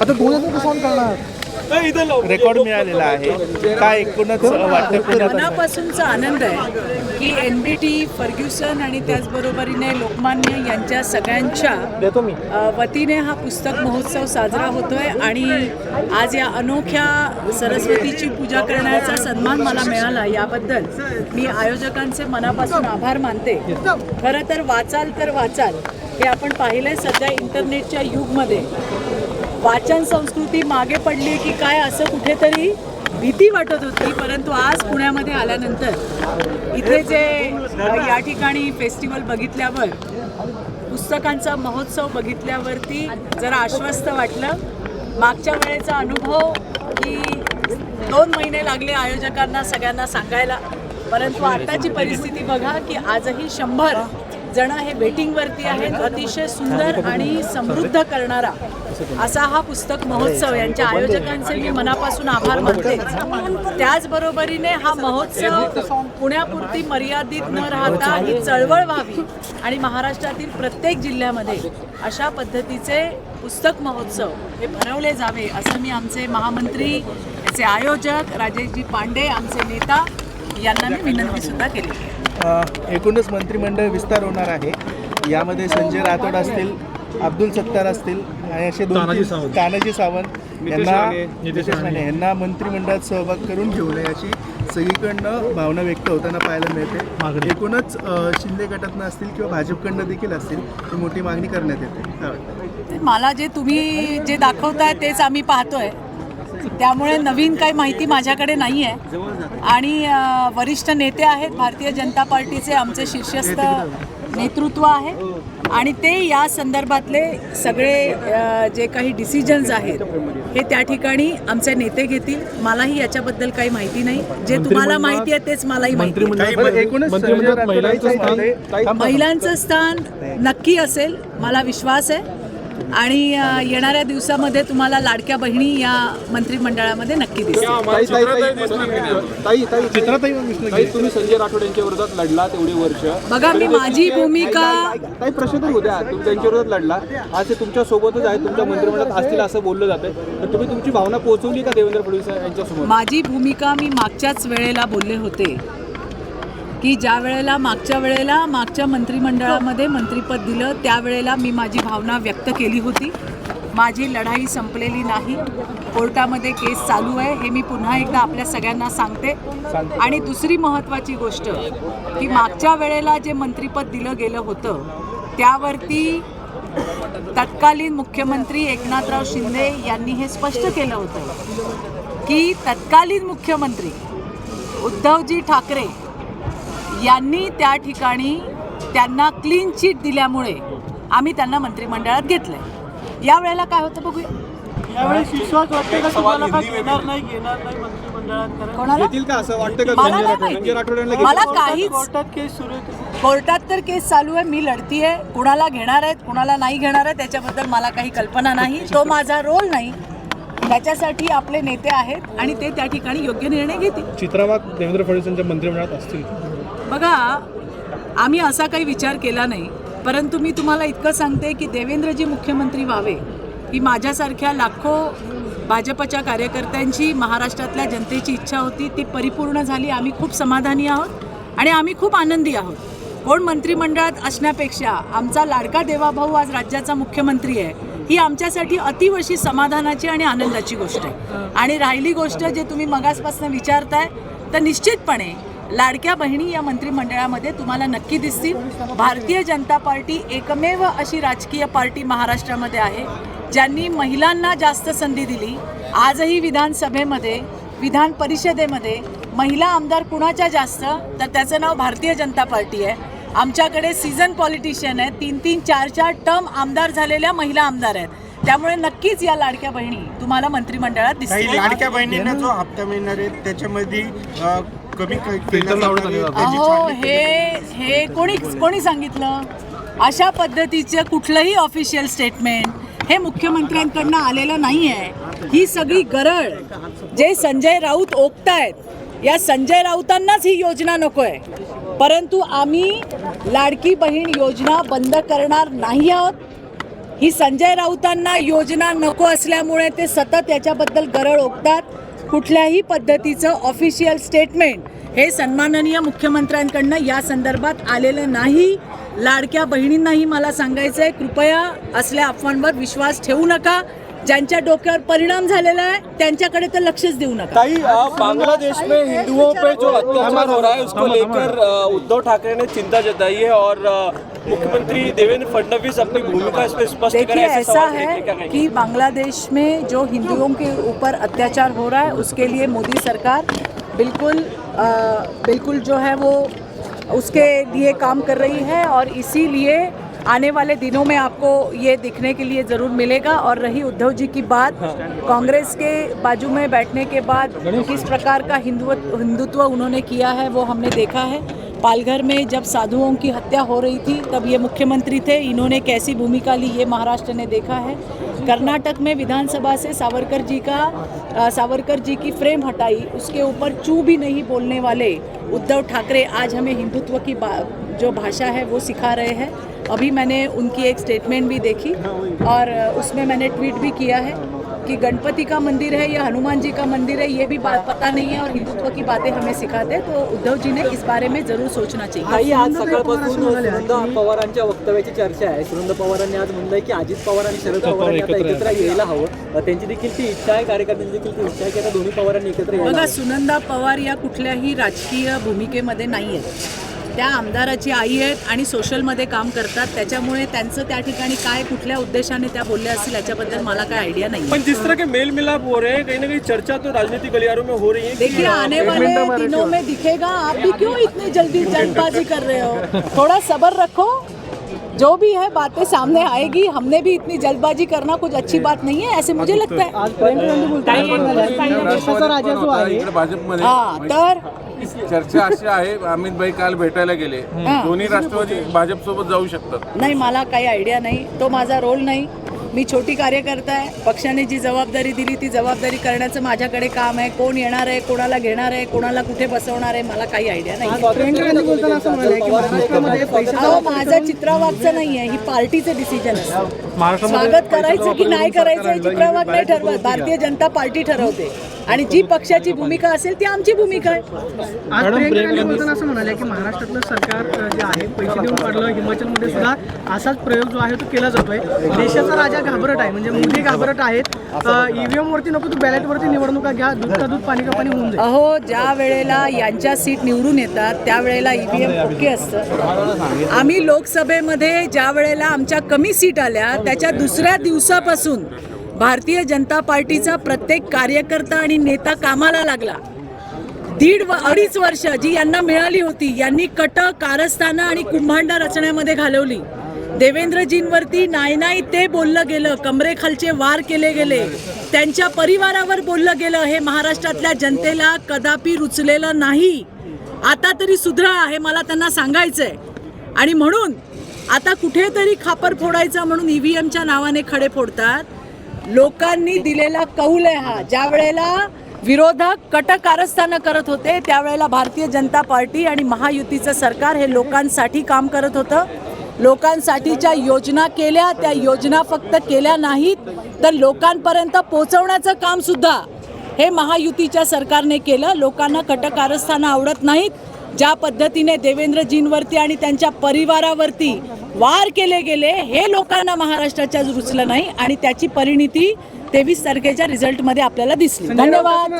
आता दोन हजार कसं on करणार रेकॉर्ड मिळालेला आहे. काय एकूणच वाटतं मनापासूनचा आनंद आहे की एन बी टी फर्ग्युसन आणि त्याचबरोबरीने लोकमान्य यांच्या सगळ्यांच्या वतीने हा पुस्तक महोत्सव साजरा होतोय आणि आज या अनोख्या सरस्वतीची पूजा करण्याचा सन्मान मला मिळाला याबद्दल मी आयोजकांचे मनापासून आभार मानते. खरं तर वाचाल तर वाचाल हे आपण पाहिलंय सध्या इंटरनेटच्या युगमध्ये. वाचन संस्कृती मागे पडली की काय असं कुठेतरी भीती वाटत होती परंतु आज पुण्यामध्ये आल्यानंतर इथे जे या ठिकाणी फेस्टिवल बघितल्यावर पुस्तकांचा महोत्सव बघितल्यावरती जरा आश्वस्त वाटलं. मागच्या वेळेचा अनुभव की दोन महिने लागले आयोजकांना सगळ्यांना सांगायला परंतु आताची परिस्थिती बघा की आजही शंभर जण हे बेटिंगवरती आहेत. अतिशय सुंदर आणि समृद्ध करणारा असा हा पुस्तक महोत्सव. यांच्या आयोजकांचे मी मनापासून आभार मानते. त्याचबरोबरीने हा महोत्सव पुण्यापुरती मर्यादित न राहता ही चळवळ व्हावी आणि महाराष्ट्रातील प्रत्येक जिल्ह्यामध्ये अशा पद्धतीचे पुस्तक महोत्सव हे भरवले जावे असं मी आमचे महामंत्री याचे आयोजक राजेशजी पांडे आमचे नेता यांना मी विनंती सुद्धा केली. आहे एकूणच मंत्रिमंडळ विस्तार होणार आहे यामध्ये संजय राठोड असतील अब्दुल सत्तार असतील आणि असे दोन तानाजी तीन- सावंत. तानाजी सावंत यांना नितेश राणे. यांना मंत्रिमंडळात सहभाग करून घेऊ नये अशी सगळीकडनं भावना व्यक्त होताना पाहायला मिळते मागणी. एकूणच शिंदे गटातनं असतील किंवा भाजपकडनं देखील असतील ही मोठी मागणी करण्यात येते मला जे तुम्ही जे दाखवताय तेच आम्ही पाहतोय त्यामुळे नवीन काही माहिती माझ्याकडे नाही आहे. आणि वरिष्ठ नेते आहेत भारतीय जनता पार्टीचे आमचे शीर्षस्थ नेतृत्व आहे. आणि ते या संदर्भातले सगळे जे काही डिसिजन्स आहेत हे त्या ठिकाणी आमचे नेते घेतील. मलाही याच्याबद्दल काही माहिती नाही. जे तुम्हाला माहिती आहे तेच मलाही माहिती महिलांचं स्थान नक्की असेल मला विश्वास आहे. आणि येणाऱ्या दिवसामध्ये तुम्हाला लाडक्या बहिणी या मंत्रिमंडळामध्ये नक्की दिसतील. तुम्ही संजय राठोड यांच्या विरोधात लढला तेवढी वर्ष. बघा मी माझी भूमिका ताई प्रश्न तर उद्या तुम्ही त्यांच्या विरोधात लढला. आज ते तुमच्या सोबतच आहेत तुमच्या मंत्रिमंडळात असतील असं बोललं जातंय. तर तुम्ही तुमची भावना पोहोचवली का देवेंद्र फडणवीस यांच्यासमोर माझी भूमिका मी मागच्याच वेळेला बोलले होते. की ज्या वेळेला मागच्या वेळेला मागच्या मंत्रिमंडळामध्ये मंत्रिपद दिलं त्यावेळेला मी माझी भावना व्यक्त केली होती. माझी लढाई संपलेली नाही. कोर्टामध्ये केस चालू आहे हे मी पुन्हा एकदा आपल्या सगळ्यांना सांगते. आणि दुसरी महत्त्वाची गोष्ट की मागच्या वेळेला जे मंत्रिपद दिलं गेलं होतं त्यावरती तत्कालीन मुख्यमंत्री एकनाथराव शिंदे यांनी हे स्पष्ट केलं होतं की तत्कालीन मुख्यमंत्री उद्धवजी ठाकरे यांनी त्या ठिकाणी त्यांना क्लीन चिट दिल्यामुळे आम्ही त्यांना मंत्रिमंडळात घेतलंय. या वेळेला काय होतं बघूया. कोणाला? येतील का असं वाटतं का मला घेतील? काहीच कोर्टात तर केस चालू आहे. मी लढतीये. कुणाला घेणार आहेत कुणाला नाही घेणार आहे त्याच्याबद्दल मला काही कल्पना नाही. तो माझा रोल नाही. त्याच्यासाठी आपले नेते आहेत आणि ते त्या ठिकाणी योग्य निर्णय घेतील. चित्रावाद देवेंद्र फडणवीस यांच्या मंत्रिमंडळात असतील. बघा आम्ही असा काही विचार केला नाही परंतु मी तुम्हाला इतकं सांगते की देवेंद्रजी मुख्यमंत्री व्हावे ही माझ्यासारख्या लाखो भाजपच्या कार्यकर्त्यांची महाराष्ट्रातल्या जनतेची इच्छा होती ती परिपूर्ण झाली. आम्ही खूप समाधानी आहोत आणि आम्ही खूप आनंदी आहोत. कोण मंत्रिमंडळात असण्यापेक्षा आमचा लाडका देवाभाऊ आज राज्याचा मुख्यमंत्री आहे ही आमच्यासाठी अतिवशी समाधानाची आणि आनंदाची गोष्ट आहे. आणि राहिली गोष्ट जे तुम्ही मगासपासून विचारताय तर निश्चितपणे लाडक्या बहिणी या मंत्रिमंडळामध्ये तुम्हाला नक्की दिसतील. भारतीय जनता पार्टी एकमेव अशी राजकीय पार्टी महाराष्ट्रामध्ये आहे ज्यांनी महिलांना जास्त संधी दिली. आजही विधानसभेमध्ये विधान परिषदेमध्ये महिला आमदार कुणाच्या जास्त तर त्याचं नाव भारतीय जनता पार्टी आहे. आमच्याकडे सीझन पॉलिटिशियन आहेत. तीन तीन चार चार टर्म आमदार झालेल्या महिला आमदार आहेत. त्यामुळे नक्कीच या लाडक्या बहिणी तुम्हाला मंत्रिमंडळात दिसतील. लाडक्या बहिणींना जो हप्ता मिळणार आहे त्याच्यामध्ये कमी फिल्टर लावण्यात. आलेलं अहो हे हे कोणी कोणी सांगितलं? अशा पद्धतीचं कुठलंही ऑफिशियल स्टेटमेंट हे मुख्यमंत्र्यांकडनं आलेलं नाही आहे ही सगळी गरळ जे संजय राऊत ओकतायत या संजय राऊतांनाच ही योजना नको आहे परंतु आम्ही लाडकी बहीण योजना बंद करणार नाही आहोत. ही संजय राऊतांना योजना नको असल्यामुळे ते सतत याच्याबद्दल गरळ ओकतात. कुठल्याही पद्धतीचं ऑफिशियल स्टेटमेंट हे सन्माननीय मुख्यमंत्र्यांकडनं या संदर्भात आलेलं नाही. लाडक्या बहिणींनाही मला सांगायचं आहे कृपया असल्या अफवांवर विश्वास ठेवू नका. ज्यांच्या डोक्यावर परिणाम झालेला आहे त्यांच्याकडे तर लक्षच देऊ नका ताई बांग्लादेश में हिंदुओं पे जो अत्याचार हो रहा है उसको लेकर उद्धव ठाकरे ने चिंता जताई है और मुख्यमंत्री देवेंद्र फडणवीस अपनी भूमिका इस पे स्पष्ट देखिए करें ऐसा है? कि बांग्लादेश में जो हिंदुओं के ऊपर अत्याचार हो रहा है उसके लिए मोदी सरकार बिल्कुल बिल्कुल जो है वो उसके लिए काम कर रही है और इसीलिए आने वाले दिनों में आपको ये दिखने के लिए ज़रूर मिलेगा और रही उद्धव जी की बात कांग्रेस के बाजू में बैठने के बाद किस प्रकार का हिंदुत्व हिंदुत्व उन्होंने किया है वो हमने देखा है। पालघर में जब साधुओं की हत्या हो रही थी तब ये मुख्यमंत्री थे इन्होंने कैसी भूमिका ली ये महाराष्ट्र ने देखा है। कर्नाटक में विधानसभा से सावरकर जी का सावरकर जी की फ्रेम हटाई उसके ऊपर चू भी नहीं बोलने वाले उद्धव ठाकरे आज हमें हिंदुत्व की जो भाषा है वो सिखा रहे हैं। अभी मैंने उनकी एक स्टेटमेंट भी देखी और उसमें मैंने ट्वीट भी किया है कि गणपति का मंदिर है या हनुमान जी का मंदिर है ये भी बात पता नहीं है और हिंदुत्व की बातें हमें सिखाते हैं तो उद्धव जी ने इस बारे में ज़रूर सोचना चाहिए। आज सकाळपासून सुनंद पवारांच्या वक्तव्याची चर्चा आहे. सुनंद पवारांनी आज म्हणलंय की अजित पवार आणि शरद पवारांनी आता एकत्र यायला हवं. त्यांची देखील ती इच्छा आहे कार्यकर्त्यांची देखील ती इच्छा आहे की आता दोन्ही पवारांनी एकत्र यायला बघा. सुनंदा पवार या कुठल्याही राजकीय भूमिकेमध्ये नाही आहेत त्या आमदाराची आई आहेत आणि सोशलमध्ये काम करतात त्याच्यामुळे त्यांचं त्या ठिकाणी काय कुठल्या उद्देशाने त्या बोलल्या असतील याच्याबद्दल मला काय आयडिया नाही पण जिस तरह के मेल मिलाप हो रहे हैं कहीं ना कहीं चर्चा तो राजनीतिक गलियारों में हो रही है कि, देखिए आने वाले दिनों में दिखेगा आप भी क्यों इतनी जल्दी जल्दबाजी कर रहे हो थोड़ा सब्र रखो जो भी है बातें सामने आएगी हमने भी इतनी जल्दबाजी करना कुछ अच्छी बात नहीं है ऐसे मुझे लगता है हाँ तर चर्चा अशी आहे अमित भाई काल भेटायला गेले. दोन्ही राष्ट्रवादी भाजप सोबत जाऊ शकतात. नाही मला काही आयडिया नाही. तो माझा रोल नाही. मी छोटी कार्यकर्ता आहे. पक्षाने जी जबाबदारी दिली ती जबाबदारी करण्याचं माझ्याकडे काम आहे. कोण येणार आहे कोणाला घेणार आहे कोणाला कुठे बसवणार आहे मला काही आयडिया नाही. माझं चित्रावागचं नाही आहे ही पार्टीचं डिसिजन असतं. स्वागत करायचं की नाही करायचं हे चित्रावाग नाही ठरवत. भारतीय जनता पार्टी ठरवते. आणि जी पक्षाची भूमिका असेल ती आमची भूमिका आहे. आज प्रियंका गांधी बोलताना असं म्हणाले की महाराष्ट्रातलं सरकार जे आहे पैसे देऊन काढलं हिमाचलमध्ये सुद्धा असाच प्रयोग जो आहे तो केला जातोय. देशाचा राजा घाबरट आहे. म्हणजे मोदी घाबरट आहेत. ईव्हीएम वरती नको तू बॅलेट वरती निवडणुका घ्या. दूध का दूध पाणी का पाणी होऊन जाईल अहो ज्या वेळेला यांच्या सीट निवडून येतात त्यावेळेला ईव्हीएम ओके असतं. आम्ही लोकसभेमध्ये ज्या वेळेला आमच्या कमी सीट आल्या त्याच्या दुसऱ्या दिवसापासून भारतीय जनता पार्टीचा प्रत्येक कार्यकर्ता आणि नेता कामाला लागला. दीड व अडीच वर्ष जी यांना मिळाली होती यांनी कट कारस्थानं आणि कुंभांड रचण्यामध्ये घालवली. देवेंद्रजींवरती नाही नाही ते बोललं गेलं कमरेखालचे वार केले गेले. त्यांच्या परिवारावर बोललं गेलं हे महाराष्ट्रातल्या जनतेला कदापि रुचलेलं नाही. आता तरी सुधरा हे मला त्यांना सांगायचंय. आणि म्हणून आता कुठेतरी खापर फोडायचा म्हणून ईव्हीएमच्या नावाने खडे फोडतात. लोकांनी दिलेला कौल आहे हा. ज्या वेळेला विरोधक कटकारस्थानं करत होते त्यावेळेला भारतीय जनता पार्टी आणि महायुतीचं सरकार हे लोकांसाठी काम करत होतं. लोकांसाठीच्या योजना केल्या त्या योजना फक्त केल्या नाहीत तर लोकांपर्यंत पोहोचवण्याचं काम सुद्धा हे महायुतीच्या सरकारने केलं. लोकांना कटकारस्थानं आवडत नाहीत. ज्या पद्धतीने देवेंद्रजींवरती आणि त्यांच्या परिवारावरती वार केले गेले हे लोकांना महाराष्ट्राच्या रुचलं नाही आणि त्याची परिणिती तेवीस तारखेच्या रिझल्टमध्ये आपल्याला दिसली. धन्यवाद.